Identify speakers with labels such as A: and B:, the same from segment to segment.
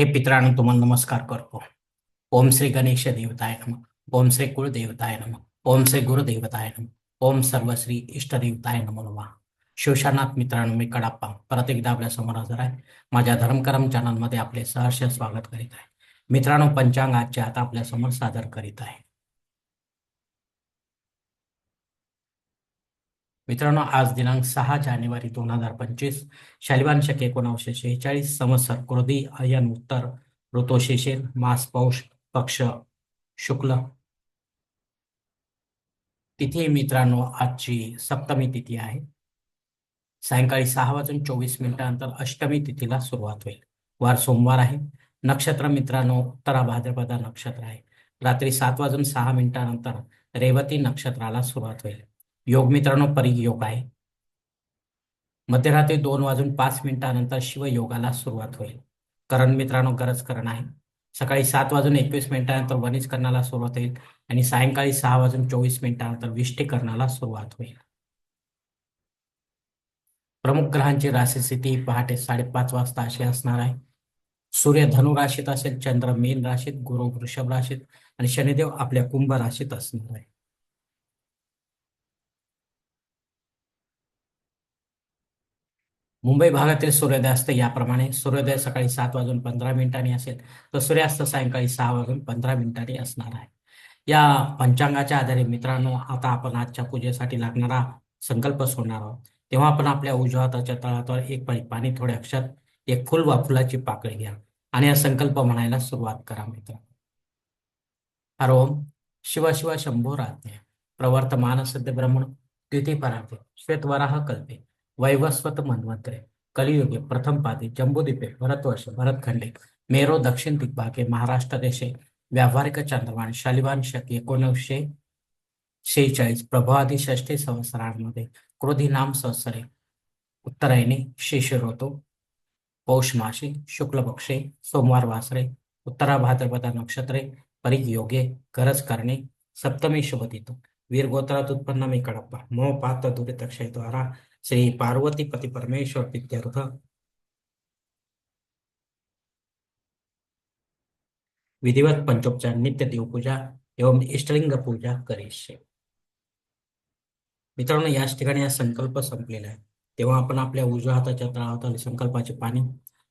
A: हे पित्रांनो तुम्हाला नमस्कार करतो. ओम श्री गणेश देवताय नम. ओम श्री कुळदेवताय नम. ओम श्री गुरुदेवताय नम. ओम सर्व श्री इष्टदेवताय नमो नमा. शिवशानाथ मित्रांनो मी कडाप्पा. परत एकदा आपल्यासमोर हजर आहे. माझ्या धर्मकरम चॅनलमध्ये आपले सहर्ष स्वागत करीत आहे. मित्रांनो पंचांग आजच्या आता आपल्यासमोर सादर करीत आहे. मित्रांनो आज दिनांक सहा जानेवारी दोन हजार पंचवीस शालिवांशक शके एकोणावीसशे शेहेचाळीस संवत्सर क्रोधी अयन उत्तर ऋतू शिशिर मास पौष पक्ष शुक्ल. तिथे मित्रांनो आजची सप्तमी तिथी आहे. सायंकाळी सहा वाजून चोवीस मिनिटानंतर अष्टमी तिथीला सुरुवात होईल. वार सोमवार आहे. नक्षत्र मित्रांनो उत्तरा भाद्रपदा नक्षत्र आहे. रात्री सात वाजून सहा मिनिटानंतर रेवती नक्षत्राला सुरुवात होईल. योग मित्रांनो परियोग आहे. मध्यरात्री दोन वाजून पाच मिनिटानंतर शिवयोगाला सुरुवात होईल. करण मित्रांनो गरज करण आहे. सकाळी सात वाजून एकवीस मिनिटानंतर वनिज करणाला सुरुवात होईल आणि सायंकाळी सहा वाजून चोवीस मिनिटानंतर विष्टीकरणाला सुरुवात होईल. प्रमुख ग्रहांची राशी स्थिती पहाटे साडेपाच वाजता अशी असणार आहे. सूर्य धनु राशीत असेल चंद्र मीन राशीत गुरु वृषभ राशीत आणि शनिदेव आपल्या कुंभ राशीत असणार आहे. मुंबई भागातील सूर्योदयास्त याप्रमाणे सूर्योदय सकाळी सात वाजून पंधरा मिनिटांनी असेल तर सूर्यास्त सायंकाळी सहा वाजून पंधरा मिनिटांनी असणार आहे. या पंचांगाच्या आधारे मित्रांनो आता आपण आजच्या पूजेसाठी लागणारा संकल्प सोडणार आहोत. तेव्हा आपण आपल्या उजव्या हाताच्या तळावर एक पळी पाणी थोडे अक्षर एक फुल वा फुलाची पाकळी घ्या आणि हा संकल्प म्हणायला सुरुवात करा मित्र. हर ओम शिव शिव शंभो रात्य प्रवर्तमान सद्य ब्रह्मण द्विती पराते श्वेतवराह कल्पे. वैवस्वत मन्वंतरे कलियुगे प्रथम पादे जम्बूद्वीपे भरतवर्ष भरतखंडे मेरो दक्षिण दिग्भागे महाराष्ट्र देशे व्यावहारिक चंद्रवाण शालिवान शक एकोणीसशे शेहेचाळीस प्रभावादी षष्ठी संवत्सरांमध्ये क्रोधी नाम संवत्सरे उत्तरायणी शिशिरोतो पौषमाशी शुक्लपक्षे सोमवार वासरे उत्तरा भाद्रपदा नक्षत्रे परिग योगे गरज करणे सप्तमी शुभ तिथू वीर गोत्रात उत्पन्न मी कडप्पा. मोह पात्र दुरित द्वारा श्री पार्वती पती परमेश्वर विद्यार्थ विधिवत पंचोपचार नित्य देवपूजा एवं इष्टलिंग पूजा करीशे. मित्रांनो याच ठिकाणी हा संकल्प संपलेला आहे. तेव्हा आपण आपल्या उजव्या हाताच्या तळावताली संकल्पाचे पाणी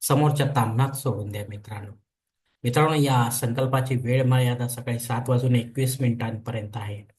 A: समोरच्या तांबणात सोडून द्या मित्रांनो. मित्रांनो या संकल्पाची वेळ मर्यादा सकाळी सात वाजून एकवीस मिनिटांपर्यंत आहे.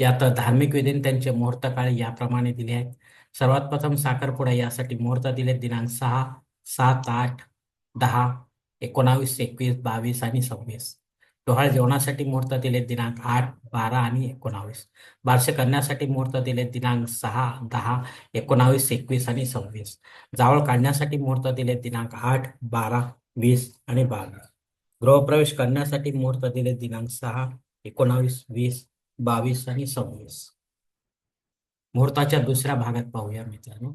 A: यात धार्मिक विधीन त्यांचे मुहूर्त काळ याप्रमाणे दिले आहेत. सर्वात प्रथम साखरपुडा यासाठी मुहूर्त दिले दिनांक सहा सात आठ दहा एकोणावीस एकवीस बावीस आणि सव्वीस. डोहाळ जेवणासाठी मुहूर्त दिले दिनांक आठ बारा आणि एकोणावीस. बारसे करण्यासाठी मुहूर्त दिले दिनांक सहा दहा एकोणावीस एकवीस आणि सव्वीस. जावळ काढण्यासाठी मुहूर्त दिले दिनांक आठ बारा वीस आणि बावीस. गृहप्रवेश करण्यासाठी मुहूर्त दिले दिनांक सहा एकोणावीस वीस बावीस आणि सव्वीस. मुहूर्ताच्या दुसऱ्या भागात पाहूया मित्रांनो.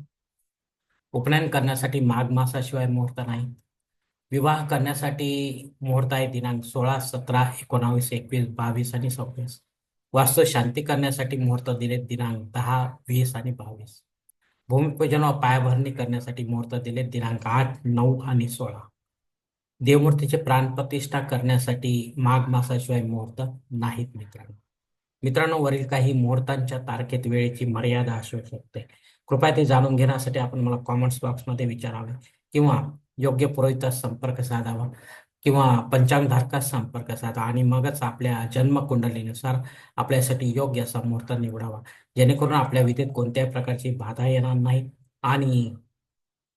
A: उपनयन करण्यासाठी माघ मासाशिवाय मुहूर्त नाही विवाह करण्यासाठी मुहूर्त आहे दिनांक सोळा सतरा एकोणावीस एकवीस बावीस आणि सव्वीस. वास्तू शांती करण्यासाठी मुहूर्त दिले दिनांक दहा वीस आणि बावीस. भूमिपूजन व पायाभरणी करण्यासाठी मुहूर्त दिले दिनांक आठ नऊ आणि सोळा. देवमूर्तीचे प्राणप्रतिष्ठा करण्यासाठी माघ मासाशिवाय मुहूर्त नाहीत मित्रांनो. मित्रांनो वरील काही मुहूर्तांच्या तारखेत वेळेची मर्यादा असू शकते. कृपया ते जाणून घेण्यासाठी आपण मला कॉमेंट्स बॉक्समध्ये विचारावे किंवा योग्य पुरोहितास संपर्क साधावा किंवा पंचांगधारकास संपर्क साधा आणि मगच आपल्या जन्मकुंडलीनुसार आपल्यासाठी योग्य असा मुहूर्त निवडावा. जेणेकरून आपल्या विधीत कोणत्याही प्रकारची बाधा येणार नाही आणि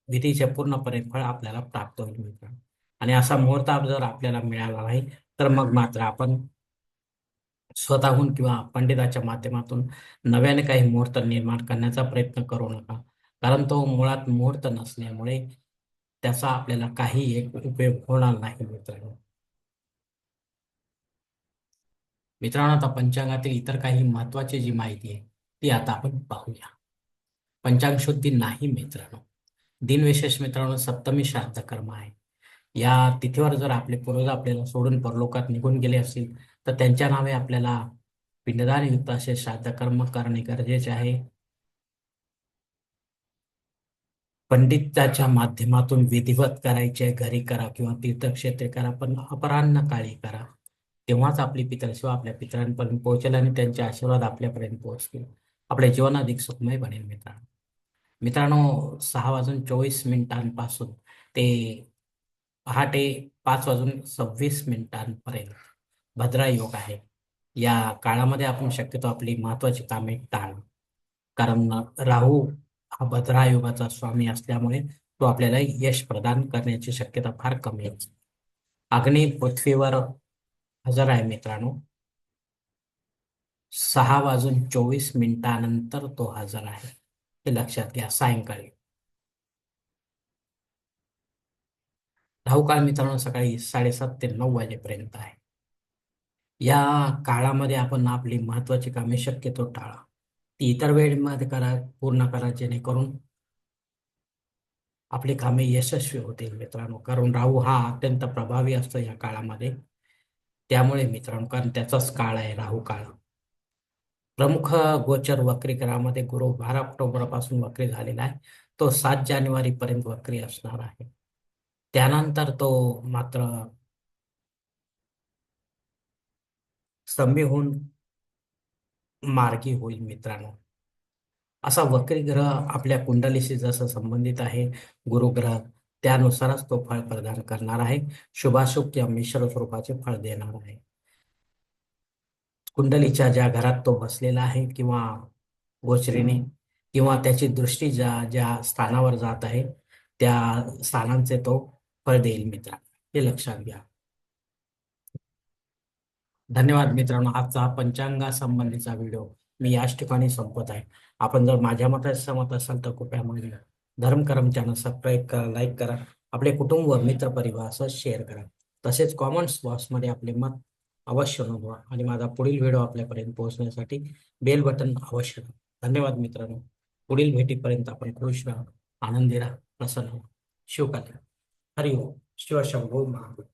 A: विधीचे पूर्णपणे फळ आपल्याला प्राप्त होईल मित्रांनो. आणि असा मुहूर्त जर आपल्याला मिळाला नाही तर मग मात्र आपण स्वतःहून किंवा पंडिताच्या माध्यमातून नव्याने काही मुहूर्त निर्माण करण्याचा प्रयत्न करू नका. कारण तो मुळात मुहूर्त नसल्यामुळे त्याचा आपल्याला काही एक उपयोग होणार नाही मित्रांनो. मित्रांनो आता पंचांगातील इतर काही महत्वाची जी माहिती आहे ती आता आपण पाहूया. पंचांग शुद्धी नाही मित्रांनो. दिनविशेष मित्रांनो सप्तमी श्राद्ध कर्म आहे. या तिथीवर जर आपले पूर्वज आपल्याला सोडून परलोकात निघून गेले असतील तर त्यांच्या नावे आपल्याला पिंडदान युक्त असे श्राद्धकर्म करणे गरजेचे आहे. पंडिताच्या माध्यमातून विधिवत करायचे घरी करा किंवा तीर्थक्षेत्रे करा पण अपराह्न काळी करा. तेव्हाच आपली पितरसेवा आपल्या पितरांपर्यंत पोहोचेल आणि त्यांचे आशीर्वाद आपल्यापर्यंत पोहोचतील. आपले जीवन अधिक सुखमय बनेल मित्रांनो. मित्रांनो सहा वाजून चोवीस मिनिटांपासून ते पहाटे पाच वाजून सव्वीस मिनिटांपर्यंत. भद्रा योग आहे. या काळामध्ये आपण शक्यतो आपली महत्वाची कामे टाळ कारण राहू हा भद्रा योगाचा स्वामी असल्यामुळे तो आपल्याला यश प्रदान करण्याची शक्यता फार कमी आहे. अग्नी पृथ्वीवर हजर आहे मित्रांनो. सहा वाजून चोवीस मिनिटानंतर तो हजर आहे. हे लक्षात घ्या सायंकाळी. राहू काळ मित्रांनो सकाळी साडेसात ते नऊ वाजेपर्यंत आहे. या काळामध्ये आपण आपली महत्वाची कामे शक्यतो टाळा. ती इतर वेळेमध्ये करा पूर्ण करा जेणेकरून आपली कामे यशस्वी होतील मित्रांनो. कारण राहू हा अत्यंत प्रभावी असतो या काळामध्ये. त्यामुळे मित्रांनो कारण त्याचाच काळ आहे राहू काळ. प्रमुख गोचर वक्रीकरामध्ये गुरु बारा ऑक्टोबरपासून वक्री झालेला आहे. तो सात जानेवारी पर्यंत वक्री असणार आहे. त्यानंतर तो मात्र स्तंभी होऊन मार्गी होईल मित्रांनो. असा वक्री ग्रह आपल्या कुंडलीशी जसं संबंधित आहे गुरुग्रह त्यानुसारच तो फळ प्रदान करणार आहे. शुभाशुभ किंवा मिश्र स्वरूपाचे फळ देणार आहे. कुंडलीच्या ज्या घरात तो बसलेला आहे किंवा गोचरीने किंवा त्याची दृष्टी ज्या ज्या स्थानावर जात आहे त्या स्थानांचे तो फळ देईल मित्र हे लक्षात घ्या. धन्यवाद मित्रांनो. आजचा पंचांगासंबंधीचा पंचांगा संबंधीचा व्हिडिओ मी याच ठिकाणी संपत आहे. आपण जर माझ्या मताचं सहमत असाल तर कृपया माझ्या धर्म करम चॅनल सबस्क्राईब करा लाईक करा. आपले कुटुंब मित्र परिवार असं शेअर करा. तसेच कॉमेंट्स बॉक्समध्ये आपले मत अवश्य नोंदवा आणि माझा पुढील व्हिडिओ आपल्यापर्यंत पोहोचण्यासाठी बेल बटन अवश्य धन्यवाद मित्रांनो. पुढील भेटीपर्यंत आपण खुश राहा आनंदी राहा प्रसन्न राहा. शिवकल्याण हरिओम. शिवशंभू महादेव.